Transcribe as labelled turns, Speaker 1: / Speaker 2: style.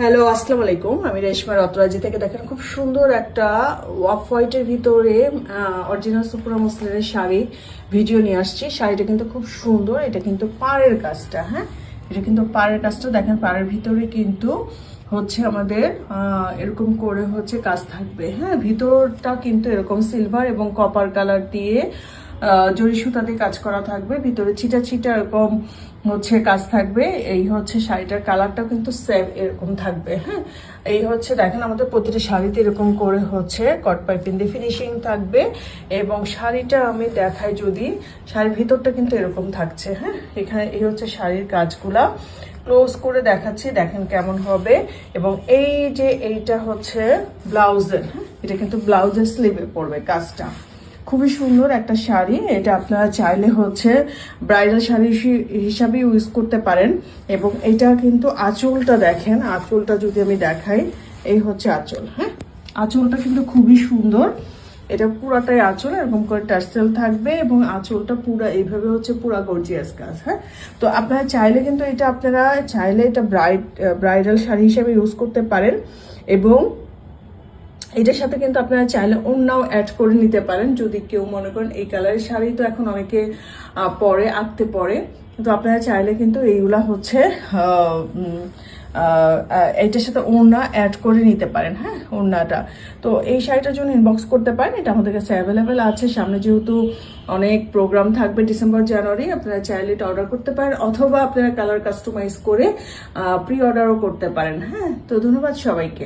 Speaker 1: Hello আসসালামু আলাইকুম। আমি রেশমা রতরাজি থেকে দেখেন খুব সুন্দর একটা ওয়াফ হোয়াইটের ভিতরে অরিজিনাল সুপুরা মুসলিমের শাড়ি ভিডিও নিয়ে আসছি। শাড়িটা কিন্তু খুব সুন্দর, এটা কিন্তু পাড়ের কাজটা হ্যাঁ? এটা কিন্তু পাড়ের কাজটা। দেখেন পাড়ের ভিতরে কিন্তু হচ্ছে আমাদের এরকম করে হচ্ছে কাজ থাকবে হ্যাঁ? ভিতরটা কিন্তু এরকম সিলভার এবং কপার কালার দিয়ে জরি সুতা দিয়ে কাজ করা থাকবে, ভিতরে ছিটা ছিটা এরকম হচ্ছে কাজ থাকবে, এই হচ্ছে শাড়িটার কালারটাও কিন্তু সেম এরকম থাকবে হ্যাঁ? এই হচ্ছে দেখেন আমাদের প্রতিটা শাড়িতে এরকম করে হচ্ছে কট পাইপিং দিয়ে ফিনিশিং থাকবে এবং শাড়িটা আমি দেখাই যদি, শাড়ির ভিতরটা কিন্তু এরকম থাকছে হ্যাঁ? এখানে এই হচ্ছে শাড়ির কাজগুলা। ক্লোজ করে দেখাচ্ছি, দেখেন কেমন হবে এবং এই যে এইটা হচ্ছে ব্লাউজের হ্যাঁ? এটা কিন্তু ব্লাউজের স্লিভে পড়বে কাজটা। খুবই সুন্দর একটা শাড়ি। এটা আপনারা চাইলে হচ্ছে ব্রাইডাল শাড়ি হিসি- হিসাবে ইউজ করতে পারেন। এবং এটা কিন্তু আঁচলটা দেখেন। আঁচলটা যদি আমি দেখাই, এই হচ্ছে আঁচল হ্যাঁ? আঁচলটা কিন্তু খুবই সুন্দর। এটা পুরাটাই আঁচল, এরকম করে টার্সেল থাকবে এবং আঁচলটা পুরা, এইভাবে হচ্ছে পুরা গর্জিয়াস কাজ হ্যাঁ? তো আপনারা চাইলে কিন্তু এটা আপনারা, চাইলে এটা ব্রাইড, ব্রাইডাল শাড়ি হিসেবে ইউজ করতে পারেন। এবং এটার সাথে কিন্তু আপনারা চাইলে অন্যও অ্যাড করে নিতে পারেন, যদি কেউ মনে করেন এই কালারের শাড়ি তো এখন অনেকে পরে, আঁকতে পরে। তো আপনারা চাইলে কিন্তু এইগুলা হচ্ছে এইটার সাথে ওড়না অ্যাড করে নিতে পারেন হ্যাঁ ওড়নাটা। তো এই শাড়িটার জন্য ইনবক্স করতে পারেন, এটা আমাদের কাছে অ্যাভেলেবেল আছে। সামনে যেহেতু অনেক প্রোগ্রাম থাকবে ডিসেম্বর জানুয়ারি আপনারা চাইলে এটা অর্ডার করতে পারেন, অথবা আপনারা কালার কাস্টমাইজ করে প্রি অর্ডারও করতে পারেন হ্যাঁ। তো ধন্যবাদ সবাইকে।